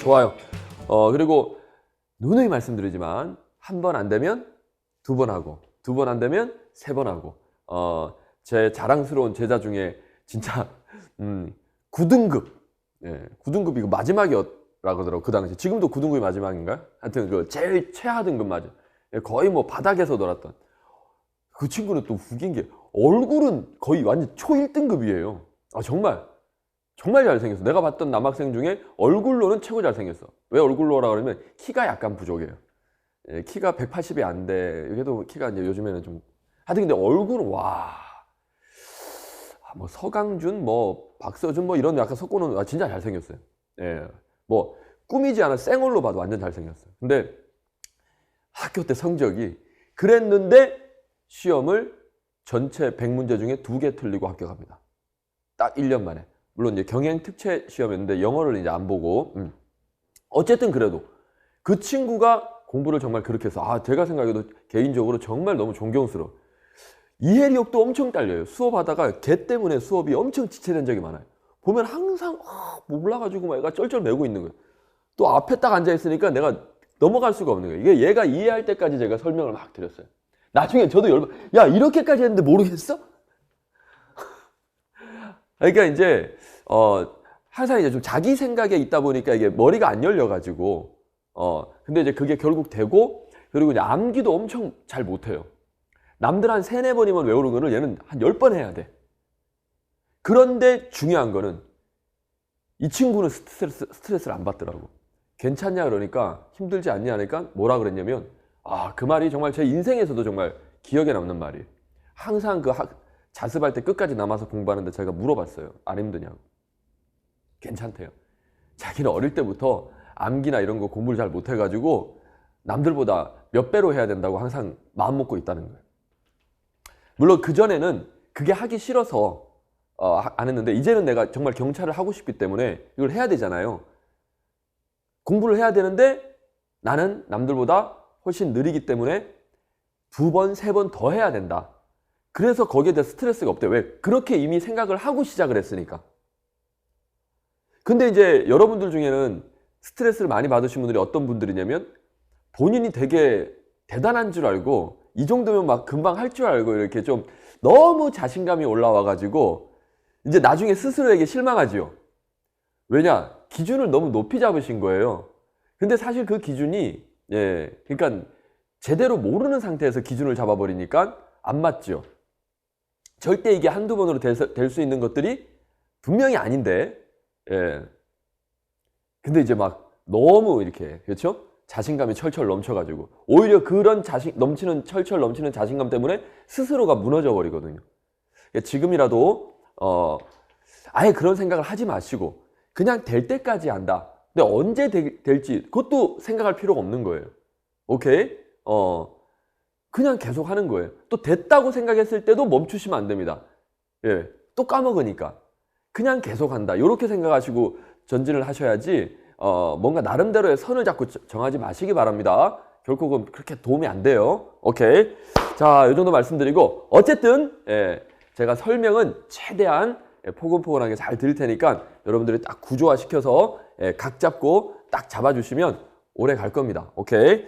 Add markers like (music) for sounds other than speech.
좋아요. 어, 그리고 누누이 말씀드리지만 한 번 안 되면 두 번 하고 두 번 안 되면 세 번 하고. 어, 제 자랑스러운 제자 중에 진짜 (laughs) 음, 9등급. 예, 9등급이 그 마지막이었라고 하더라고 그 당시. 지금도 9등급이 마지막인가요? 하여튼 그 제일 최하 등급 맞아. 예, 거의 뭐 바닥에서 놀았던. 그 친구는 또 웃긴 게 얼굴은 거의 완전 초 1등급이에요. 아 정말 정말 잘생겼어 내가 봤던 남학생 중에 얼굴로는 최고 잘생겼어 왜 얼굴로라 그러면 키가 약간 부족해요 예, 키가 180이 안 돼. 그래도 키가 이제 요즘에는 좀. 하여튼 근데 얼굴은 와. 아, 뭐 서강준, 뭐 박서준, 뭐 이런 약간 섞고는 아, 진짜 잘생겼어요. 예. 뭐 꾸미지 않아 생얼로 봐도 완전 잘생겼어요. 근데 학교 때 성적이 그랬는데 시험을 전체 100문제 중에 두 개 틀리고 합격합니다. 딱 1년 만에. 물론 이제 경영 특채 시험이었는데 영어를 이제 안 보고. 음. 어쨌든 그래도 그 친구가 공부를 정말 그렇게 해서 아 제가 생각해도 개인적으로 정말 너무 존경스러워 이해력도 엄청 딸려요 수업하다가 걔 때문에 수업이 엄청 지체된 적이 많아요 보면 항상 아, 몰라가지고 막 얘가 쩔쩔 매고 있는 거예요 또 앞에 딱 앉아 있으니까 내가 넘어갈 수가 없는 거예요 이게 얘가 이해할 때까지 제가 설명을 막 드렸어요 나중에 저도 열받 야 이렇게까지 했는데 모르겠어? 그러니까 이제 어 항상 이제 좀 자기 생각에 있다 보니까 이게 머리가 안 열려가지고 어, 근데 이제 그게 결국 되고, 그리고 이제 암기도 엄청 잘 못해요. 남들 한 세네 번이면 외우는 거를 얘는 한 열 번 해야 돼. 그런데 중요한 거는 이 친구는 스트레스, 스트레스를 안 받더라고. 괜찮냐 그러니까 힘들지 않냐 하니까 뭐라 그랬냐면 아, 그 말이 정말 제 인생에서도 정말 기억에 남는 말이에요. 항상 그 학, 자습할 때 끝까지 남아서 공부하는데 제가 물어봤어요. 안 힘드냐고. 괜찮대요. 자기는 어릴 때부터 암기나 이런 거 공부를 잘 못해가지고 남들보다 몇 배로 해야 된다고 항상 마음 먹고 있다는 거예요. 물론 그전에는 그게 하기 싫어서 어, 하- 안 했는데 이제는 내가 정말 경찰을 하고 싶기 때문에 이걸 해야 되잖아요. 공부를 해야 되는데 나는 남들보다 훨씬 느리기 때문에 두 번, 세 번 더 해야 된다. 그래서 거기에 대해 스트레스가 없대. 왜? 그렇게 이미 생각을 하고 시작을 했으니까. 근데 이제 여러분들 중에는 스트레스를 많이 받으신 분들이 어떤 분들이냐면 본인이 되게 대단한 줄 알고 이 정도면 막 금방 할 줄 알고 이렇게 좀 너무 자신감이 올라와 가지고 이제 나중에 스스로에게 실망하지요. 왜냐? 기준을 너무 높이 잡으신 거예요. 근데 사실 그 기준이 예, 그러니까 제대로 모르는 상태에서 기준을 잡아버리니까 안 맞죠. 절대 이게 한두 번으로 될수 있는 것들이 분명히 아닌데, 예. 근데 이제 막 너무 이렇게, 그렇죠? 자신감이 철철 넘쳐가지고, 오히려 그런 자신, 넘치는, 철철 넘치는 자신감 때문에 스스로가 무너져 버리거든요. 그러니까 지금이라도, 어, 아예 그런 생각을 하지 마시고, 그냥 될 때까지 한다. 근데 언제 되- 될지, 그것도 생각할 필요가 없는 거예요. 오케이? 어, 그냥 계속 하는 거예요. 또 됐다고 생각했을 때도 멈추시면 안 됩니다. 예. 또 까먹으니까. 그냥 계속 한다. 이렇게 생각하시고 전진을 하셔야지, 어, 뭔가 나름대로의 선을 자꾸 저- 정하지 마시기 바랍니다. 결코 그렇게 도움이 안 돼요. 오케이. 자, 이 정도 말씀드리고, 어쨌든, 예, 제가 설명은 최대한 예, 포근포근하게 잘 드릴 테니까 여러분들이 딱 구조화 시켜서 예, 각 잡고 딱 잡아주시면 오래 갈 겁니다. 오케이.